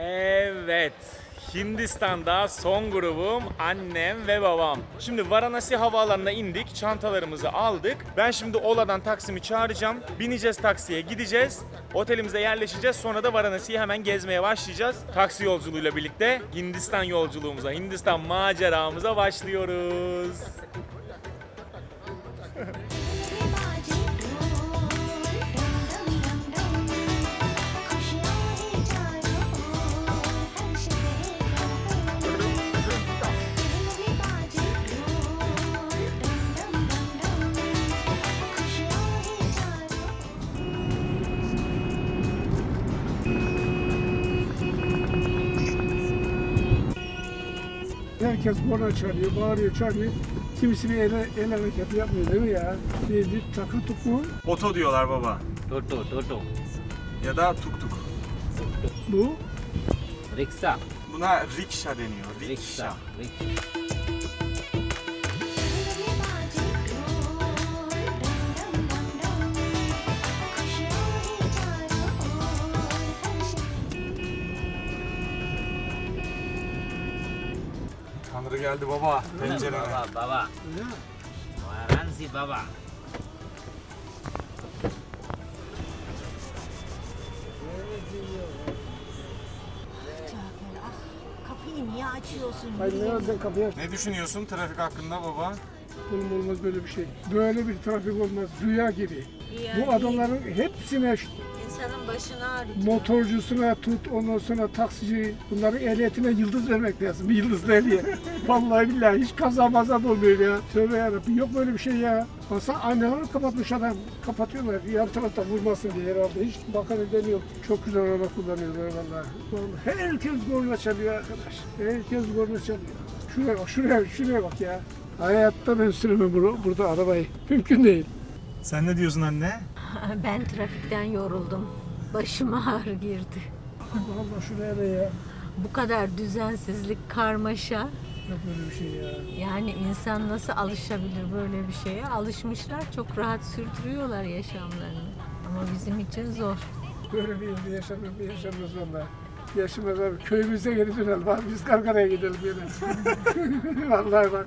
Evet. Hindistan'da son grubum annem ve babam. Şimdi Varanasi havaalanına indik, çantalarımızı aldık. Ben şimdi Ola'dan taksimi çağıracağım. Bineceğiz taksiye, gideceğiz. Otelimize yerleşeceğiz. Sonra da Varanasi'yi hemen gezmeye başlayacağız. Taksi yolculuğuyla birlikte Hindistan yolculuğumuza, Hindistan maceramıza başlıyoruz. Herkes korna çalıyor, bağırıyor, çağırıyor. Kimisi bir el, el hareketi yapmıyor değil mi ya? Bir, bir takı tuku. Oto diyorlar baba. Toto, Toto. Ya da tuk tuk. Bu Riksa. Buna rikşa deniyor. Riksa. Riksa. दिल Tanrı geldi baba. Baba, baba. baba. Cafer ah kapıyı niye açıyorsun? Hayır ne aç. Ne düşünüyorsun trafik hakkında baba? Oğlum olmaz böyle bir şey. Böyle bir trafik olmaz. Rüya gibi. Yani Bu adamların hepsine başını ağrıtıyor. motorcusuna tut, ondan sonra taksici, bunların ehliyetine yıldız vermek lazım. Bir yıldızlı ehliyet. Vallahi billahi hiç kaza maza da olmuyor ya. Tövbe yarabbim yok böyle bir şey ya. Masa aynaları kapatmış adam. Kapatıyorlar yan tarafta vurmasın diye herhalde. Hiç bakan edeni yok. Çok güzel araba kullanıyorlar vallahi. vallahi. Herkes gorla çalıyor arkadaş. Herkes gorla çalıyor. Şuraya bak, şuraya, şuraya bak ya. Hayatta ben süremem bunu, burada arabayı. Mümkün değil. Sen ne diyorsun anne? Ben trafikten yoruldum. Başıma ağrı girdi. Allah şuraya da ya. Bu kadar düzensizlik, karmaşa. Yok böyle bir şey ya. Yani insan nasıl alışabilir böyle bir şeye? Alışmışlar, çok rahat sürdürüyorlar yaşamlarını. Ama bizim için zor. Böyle bir yerde yaşanır mı yaşanmaz valla. Yaşamaz abi. Köyümüze geri dönelim abi. Biz Karkara'ya gidelim yine. Vallahi bak.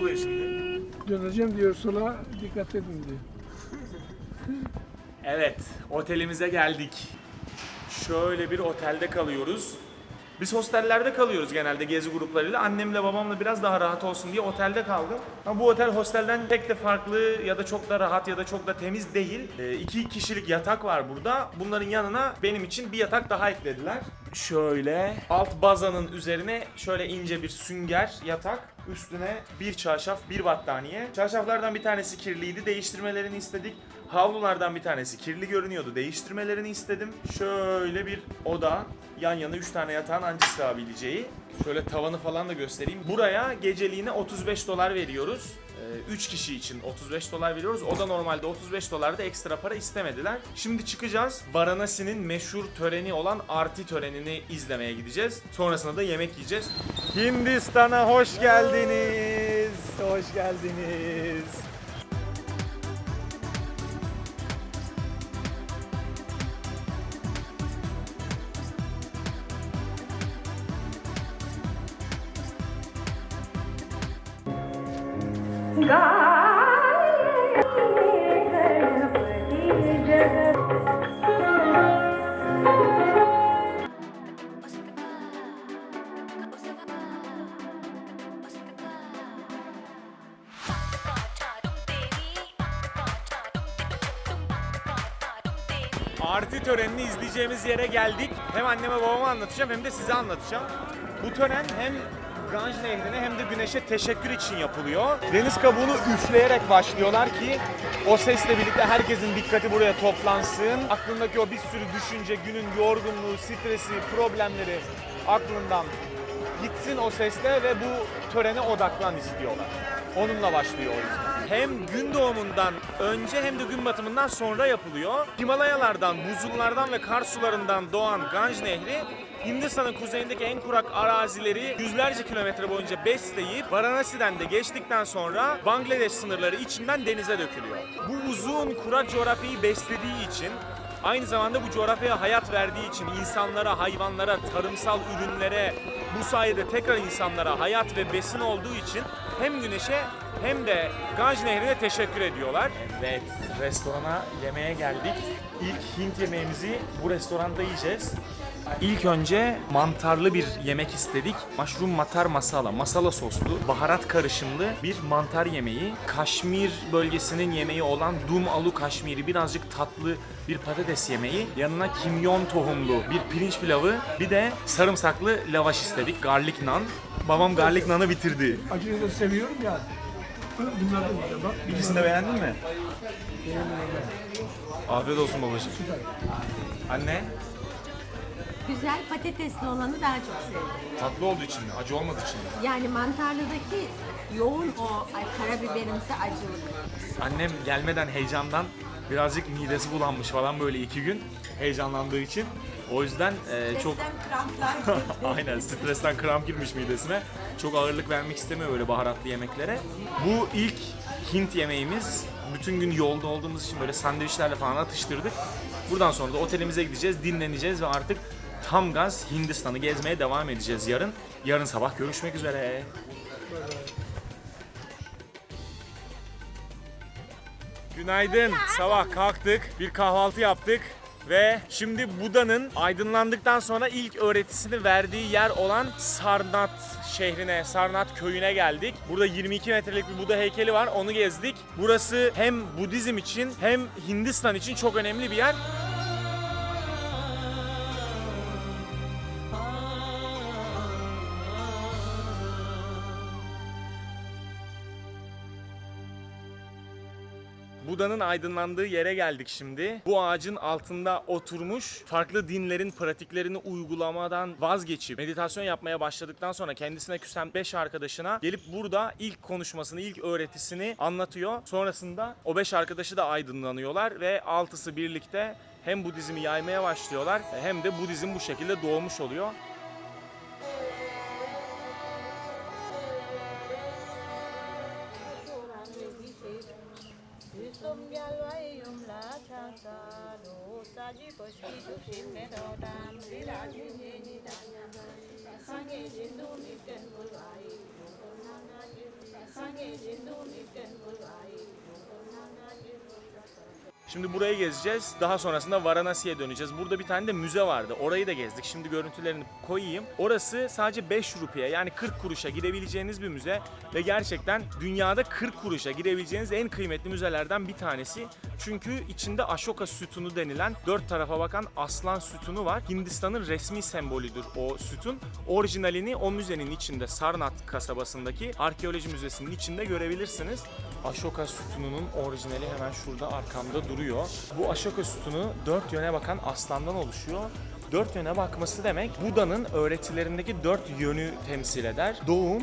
Çalıyor şimdi? Döneceğim diyor sola dikkat edin diyor. Evet, otelimize geldik. Şöyle bir otelde kalıyoruz. Biz hostellerde kalıyoruz genelde gezi gruplarıyla. Annemle babamla biraz daha rahat olsun diye otelde kaldım. Ama bu otel hostelden pek de farklı ya da çok da rahat ya da çok da temiz değil. Ee, iki kişilik yatak var burada. Bunların yanına benim için bir yatak daha eklediler. Şöyle alt bazanın üzerine şöyle ince bir sünger yatak. Üstüne bir çarşaf, bir battaniye. Çarşaflardan bir tanesi kirliydi, değiştirmelerini istedik. Havlulardan bir tanesi kirli görünüyordu, değiştirmelerini istedim. Şöyle bir oda, yan yana 3 tane yatağın anca sığabileceği. Şöyle tavanı falan da göstereyim. Buraya geceliğine 35 dolar veriyoruz. 3 kişi için 35 dolar veriyoruz. O da normalde 35 dolarda ekstra para istemediler. Şimdi çıkacağız. Varanasi'nin meşhur töreni olan Arti törenini izlemeye gideceğiz. Sonrasında da yemek yiyeceğiz. Hindistan'a hoş geldiniz. Hoş geldiniz. Arti törenini izleyeceğimiz yere geldik. Hem anneme babama anlatacağım hem de size anlatacağım. Bu tören hem Ganj Nehri'ne hem de güneşe teşekkür için yapılıyor. Deniz kabuğunu üfleyerek başlıyorlar ki o sesle birlikte herkesin dikkati buraya toplansın. Aklındaki o bir sürü düşünce, günün yorgunluğu, stresi, problemleri aklından gitsin o sesle ve bu törene odaklan istiyorlar. Onunla başlıyor o yüzden. Hem gün doğumundan önce hem de gün batımından sonra yapılıyor. Himalayalardan, buzullardan ve kar sularından doğan Ganj Nehri Hindistan'ın kuzeyindeki en kurak arazileri yüzlerce kilometre boyunca besleyip Varanasi'den de geçtikten sonra Bangladeş sınırları içinden denize dökülüyor. Bu uzun kurak coğrafyayı beslediği için Aynı zamanda bu coğrafyaya hayat verdiği için insanlara, hayvanlara, tarımsal ürünlere, bu sayede tekrar insanlara hayat ve besin olduğu için hem güneşe hem de Ganj Nehri'ne teşekkür ediyorlar. Evet, restorana yemeğe geldik. İlk Hint yemeğimizi bu restoranda yiyeceğiz. İlk önce mantarlı bir yemek istedik. Mushroom matar masala, masala soslu, baharat karışımlı bir mantar yemeği. Kaşmir bölgesinin yemeği olan dum alu kaşmiri, birazcık tatlı bir patates yemeği. Yanına kimyon tohumlu bir pirinç pilavı, bir de sarımsaklı lavaş istedik. Garlic naan. Babam garlic naan'ı bitirdi. Acıyı da seviyorum ya. Bunlar da güzel bak. İkisini de beğendin mi? Afiyet olsun babacığım. Anne, Güzel patatesli olanı daha çok sevdim. tatlı olduğu için mi? Acı olmadığı için mi? Yani mantarlıdaki yoğun o ay, karabiberimsi acılık. Annem gelmeden heyecandan birazcık midesi bulanmış falan böyle iki gün heyecanlandığı için. O yüzden e, çok Stresten kramplar. aynen stresten kramp girmiş midesine. Çok ağırlık vermek istemiyor böyle baharatlı yemeklere. Bu ilk Hint yemeğimiz. Bütün gün yolda olduğumuz için böyle sandviçlerle falan atıştırdık. Buradan sonra da otelimize gideceğiz, dinleneceğiz ve artık tam gaz Hindistan'ı gezmeye devam edeceğiz yarın. Yarın sabah görüşmek üzere. Günaydın. Sabah kalktık, bir kahvaltı yaptık ve şimdi Buda'nın aydınlandıktan sonra ilk öğretisini verdiği yer olan Sarnat şehrine, Sarnat köyüne geldik. Burada 22 metrelik bir Buda heykeli var, onu gezdik. Burası hem Budizm için hem Hindistan için çok önemli bir yer. Buda'nın aydınlandığı yere geldik şimdi. Bu ağacın altında oturmuş, farklı dinlerin pratiklerini uygulamadan vazgeçip meditasyon yapmaya başladıktan sonra kendisine küsen 5 arkadaşına gelip burada ilk konuşmasını, ilk öğretisini anlatıyor. Sonrasında o 5 arkadaşı da aydınlanıyorlar ve altısı birlikte hem Budizmi yaymaya başlıyorlar hem de Budizm bu şekilde doğmuş oluyor. ရှိသူရှင်မေတော်တံသီလာခြင်းညိတာညာပါဆံငယ်ရှင်တို့မိတဲ့ဘုရား၏ဘုရားနာခြင်းဆံငယ်ရှင်တို့မိတဲ့ဘုရား၏ Şimdi burayı gezeceğiz. Daha sonrasında Varanasi'ye döneceğiz. Burada bir tane de müze vardı. Orayı da gezdik. Şimdi görüntülerini koyayım. Orası sadece 5 rupiye yani 40 kuruşa girebileceğiniz bir müze. Ve gerçekten dünyada 40 kuruşa girebileceğiniz en kıymetli müzelerden bir tanesi. Çünkü içinde Ashoka sütunu denilen dört tarafa bakan aslan sütunu var. Hindistan'ın resmi sembolüdür o sütun. Orijinalini o müzenin içinde Sarnath kasabasındaki arkeoloji müzesinin içinde görebilirsiniz. Ashoka sütununun orijinali hemen şurada arkamda duruyor. Bu Ashoka sütunu dört yöne bakan aslandan oluşuyor. Dört yöne bakması demek Buda'nın öğretilerindeki dört yönü temsil eder. Doğum,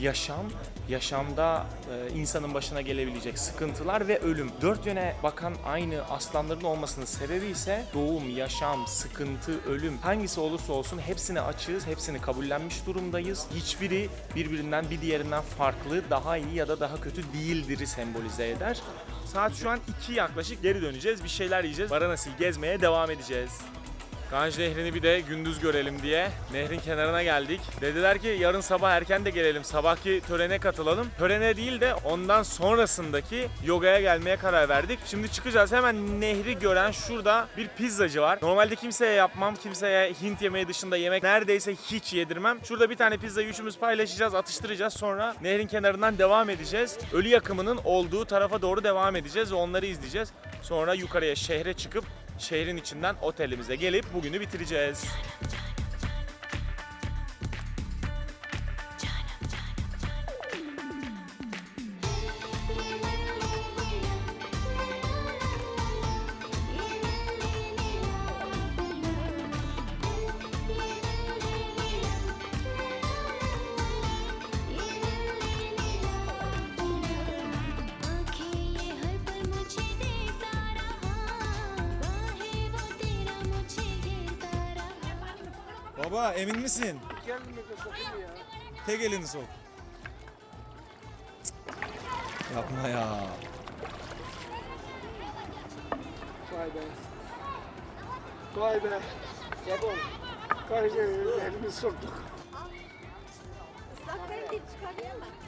yaşam, yaşamda e, insanın başına gelebilecek sıkıntılar ve ölüm. Dört yöne bakan aynı aslanların olmasının sebebi ise doğum, yaşam, sıkıntı, ölüm hangisi olursa olsun hepsini açığız, hepsini kabullenmiş durumdayız. Hiçbiri birbirinden bir diğerinden farklı, daha iyi ya da daha kötü değildir'i sembolize eder. Saat şu an 2 yaklaşık geri döneceğiz, bir şeyler yiyeceğiz. Varanasi'yi gezmeye devam edeceğiz. Ganj Nehri'ni bir de gündüz görelim diye nehrin kenarına geldik. Dediler ki yarın sabah erken de gelelim. Sabahki törene katılalım. Törene değil de ondan sonrasındaki yogaya gelmeye karar verdik. Şimdi çıkacağız. Hemen nehri gören şurada bir pizzacı var. Normalde kimseye yapmam. Kimseye Hint yemeği dışında yemek neredeyse hiç yedirmem. Şurada bir tane pizzayı üçümüz paylaşacağız, atıştıracağız. Sonra nehrin kenarından devam edeceğiz. Ölü yakımının olduğu tarafa doğru devam edeceğiz ve onları izleyeceğiz. Sonra yukarıya şehre çıkıp şehrin içinden otelimize gelip bugünü bitireceğiz. Baba emin misin? Gelme de sokayım ya. Tek elini sok. Yapma ya. Vay be. Vay be. Sabon. Be. Elimizi soktuk. Her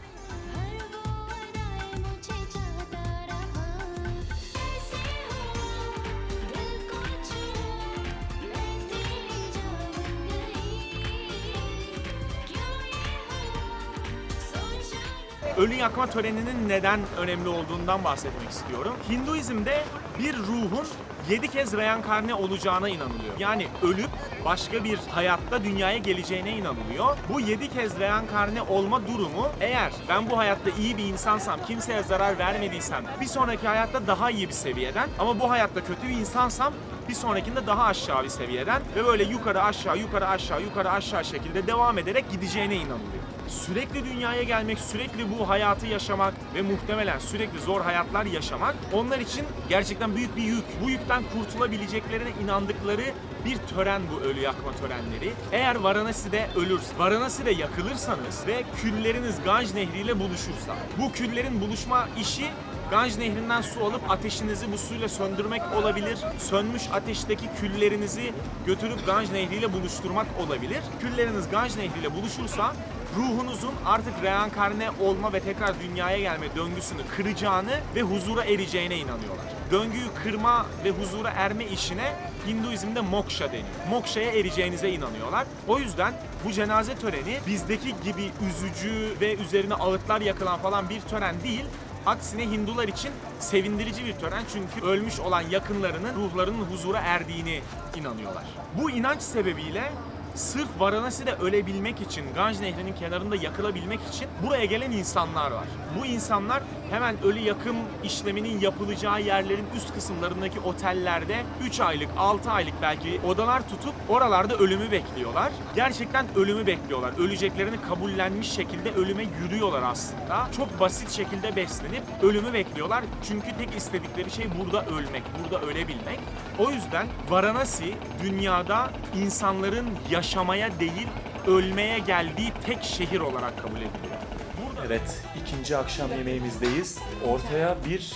Ölü yakma töreninin neden önemli olduğundan bahsetmek istiyorum. Hinduizm'de bir ruhun 7 kez reenkarne olacağına inanılıyor. Yani ölüp başka bir hayatta dünyaya geleceğine inanılıyor. Bu 7 kez reenkarne olma durumu eğer ben bu hayatta iyi bir insansam, kimseye zarar vermediysem bir sonraki hayatta daha iyi bir seviyeden ama bu hayatta kötü bir insansam bir sonrakinde daha aşağı bir seviyeden ve böyle yukarı aşağı yukarı aşağı yukarı aşağı şekilde devam ederek gideceğine inanılıyor. Sürekli dünyaya gelmek, sürekli bu hayatı yaşamak ve muhtemelen sürekli zor hayatlar yaşamak onlar için gerçekten büyük bir yük. Bu yükten kurtulabileceklerine inandıkları bir tören bu ölü yakma törenleri. Eğer Varanasi'de ölürseniz, Varanasi'de yakılırsanız ve külleriniz Ganj Nehri ile buluşursa, bu küllerin buluşma işi Ganj Nehri'nden su alıp ateşinizi bu suyla söndürmek olabilir. Sönmüş ateşteki küllerinizi götürüp Ganj Nehri ile buluşturmak olabilir. Külleriniz Ganj Nehri ile buluşursa ruhunuzun artık reenkarne olma ve tekrar dünyaya gelme döngüsünü kıracağını ve huzura ereceğine inanıyorlar. Döngüyü kırma ve huzura erme işine Hinduizm'de moksha deniyor. Moksha'ya ereceğinize inanıyorlar. O yüzden bu cenaze töreni bizdeki gibi üzücü ve üzerine ağıtlar yakılan falan bir tören değil. Aksine Hindular için sevindirici bir tören çünkü ölmüş olan yakınlarının ruhlarının huzura erdiğini inanıyorlar. Bu inanç sebebiyle sırf Varanasi'de ölebilmek için, Ganj Nehri'nin kenarında yakılabilmek için buraya gelen insanlar var. Bu insanlar hemen ölü yakım işleminin yapılacağı yerlerin üst kısımlarındaki otellerde 3 aylık, 6 aylık belki odalar tutup oralarda ölümü bekliyorlar. Gerçekten ölümü bekliyorlar. Öleceklerini kabullenmiş şekilde ölüme yürüyorlar aslında. Çok basit şekilde beslenip ölümü bekliyorlar. Çünkü tek istedikleri şey burada ölmek, burada ölebilmek. O yüzden Varanasi dünyada insanların yaşamaya değil ölmeye geldiği tek şehir olarak kabul ediliyor. Evet, ikinci akşam yemeğimizdeyiz. Ortaya bir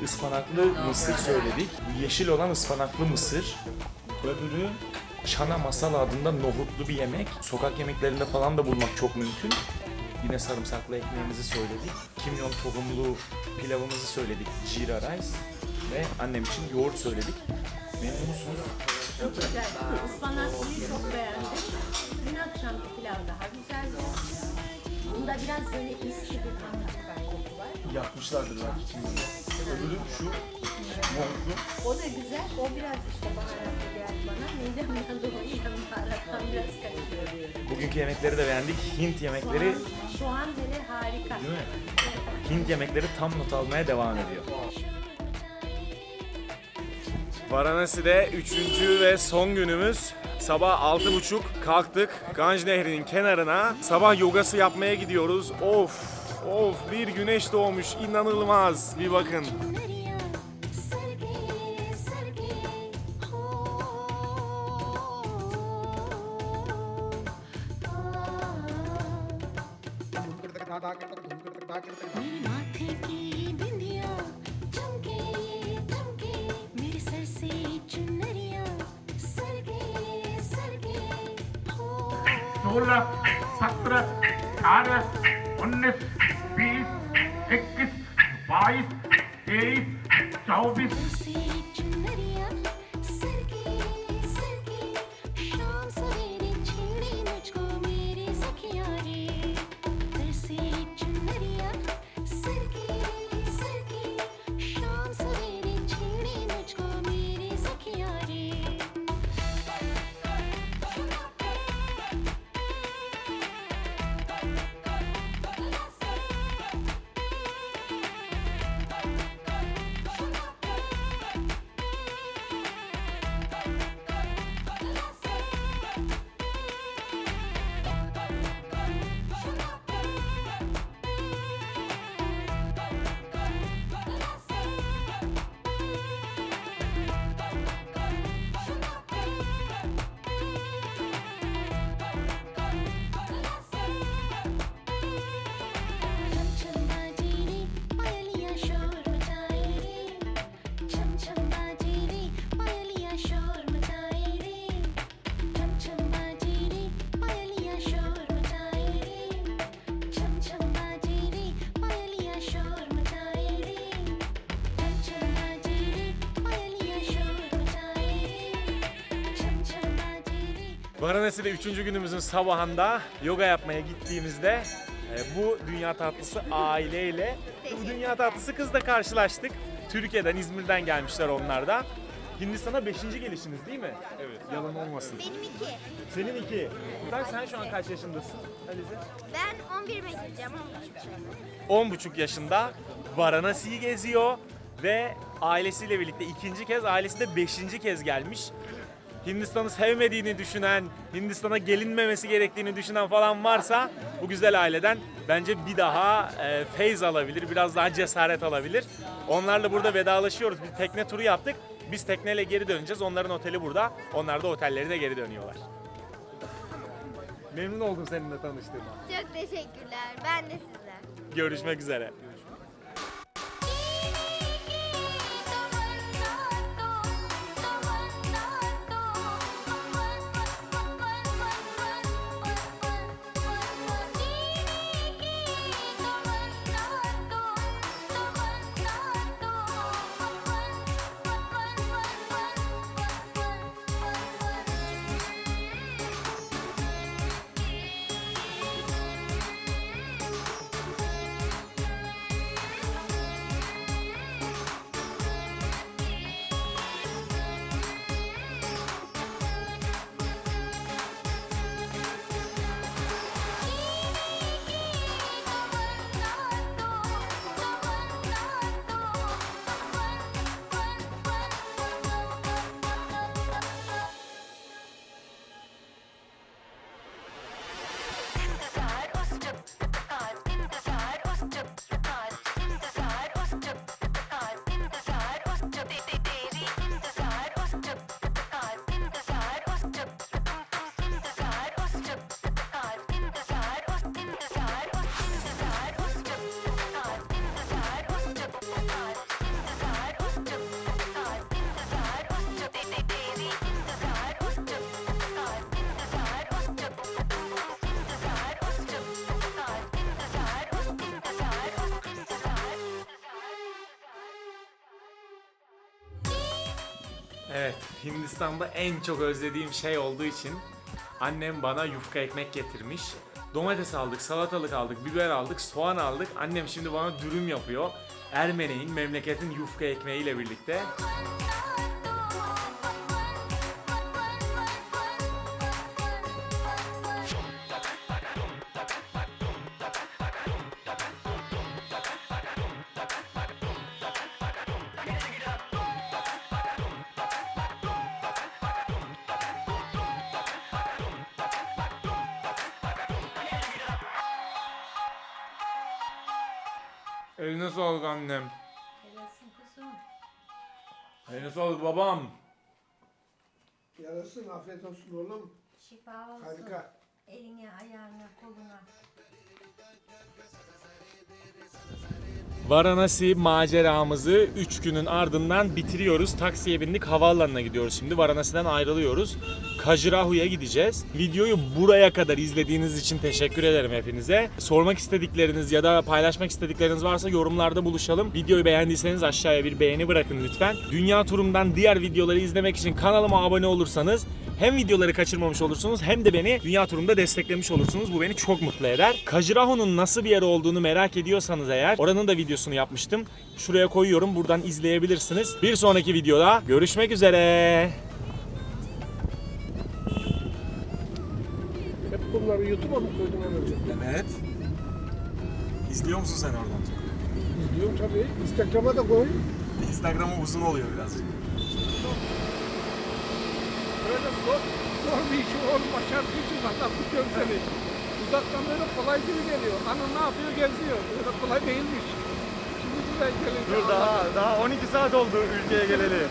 e, ıspanaklı mısır söyledik. Yeşil olan ıspanaklı mısır. Öbürü çana masala adında nohutlu bir yemek. Sokak yemeklerinde falan da bulmak çok mümkün. Yine sarımsaklı ekmeğimizi söyledik. Kimyon tohumlu pilavımızı söyledik. Jeera rice. Ve annem için yoğurt söyledik. Memnun musunuz? Ispanaklıyı çok beğendim. Dün akşamki pilav daha güzeldi. Bunda biraz böyle eski bir. Yapmışlardır belki kim bilir. Öbürü şu yoğurtlu. O da güzel. O biraz işte baharatlı geldi bana. Midemden dolayı baharattan biraz kaçıyor. Bugünkü yemekleri de beğendik. Hint yemekleri Şu an hele harika. Değil mi? Hint yemekleri tam not almaya devam ediyor. Varanasi'de üçüncü ve son günümüz. Sabah altı buçuk kalktık. Ganj Nehri'nin kenarına. Sabah yogası yapmaya gidiyoruz. Of of bir güneş doğmuş inanılmaz. Bir bakın. नरिया सरगे सरगे हो मेरे माथे की बिंदिया மூல சத்ர கார உன்னிஸ் Varanasi'de 3. günümüzün sabahında yoga yapmaya gittiğimizde e, bu dünya tatlısı aileyle bu dünya tatlısı kızla karşılaştık. Türkiye'den, İzmir'den gelmişler onlar da. Hindistan'a 5. gelişiniz değil mi? Evet. Yalan olmasın. Benim iki. Senin iki. Bak sen şu an kaç yaşındasın Alize? Ben 11 gireceğim 10 yaşında. 10,5 yaşında Varanasi'yi geziyor ve ailesiyle birlikte ikinci kez, ailesi de beşinci kez gelmiş. Hindistan'ı sevmediğini düşünen, Hindistan'a gelinmemesi gerektiğini düşünen falan varsa bu güzel aileden bence bir daha e, feyz alabilir, biraz daha cesaret alabilir. Onlarla burada vedalaşıyoruz. Bir tekne turu yaptık. Biz tekneyle geri döneceğiz. Onların oteli burada. Onlar da otellerine geri dönüyorlar. Memnun oldum seninle tanıştığıma. Çok teşekkürler. Ben de sizler. Görüşmek üzere. Evet, Hindistan'da en çok özlediğim şey olduğu için annem bana yufka ekmek getirmiş. Domates aldık, salatalık aldık, biber aldık, soğan aldık. Annem şimdi bana dürüm yapıyor. Ermeneğin, memleketin yufka ekmeğiyle birlikte. Babam. Yarasın afiyet olsun oğlum. Şifa olsun. Harika. Eline, ayağına, koluna. Varanasi maceramızı 3 günün ardından bitiriyoruz. Taksiye bindik havaalanına gidiyoruz şimdi. Varanasi'den ayrılıyoruz. Kajirahu'ya gideceğiz. Videoyu buraya kadar izlediğiniz için teşekkür ederim hepinize. Sormak istedikleriniz ya da paylaşmak istedikleriniz varsa yorumlarda buluşalım. Videoyu beğendiyseniz aşağıya bir beğeni bırakın lütfen. Dünya turumdan diğer videoları izlemek için kanalıma abone olursanız hem videoları kaçırmamış olursunuz hem de beni Dünya turumda desteklemiş olursunuz. Bu beni çok mutlu eder. Kajiraho'nun nasıl bir yer olduğunu merak ediyorsanız eğer oranın da videosunu yapmıştım. Şuraya koyuyorum. Buradan izleyebilirsiniz. Bir sonraki videoda görüşmek üzere. Hep bunları YouTube'a mı koydun önce? Evet. İzliyor musun sen oradan? İzliyorum tabii. Instagram'a da koy. Instagram'ı uzun oluyor birazcık. Böyle zor, zor bir işi oğlum başardığı valla tutuyorum seni. Uzaktan böyle kolay gibi geliyor. Ana ne yapıyor geziyor. Böyle kolay değilmiş. Şimdi buraya gelince Dur daha daha 12 saat oldu ülkeye geleli.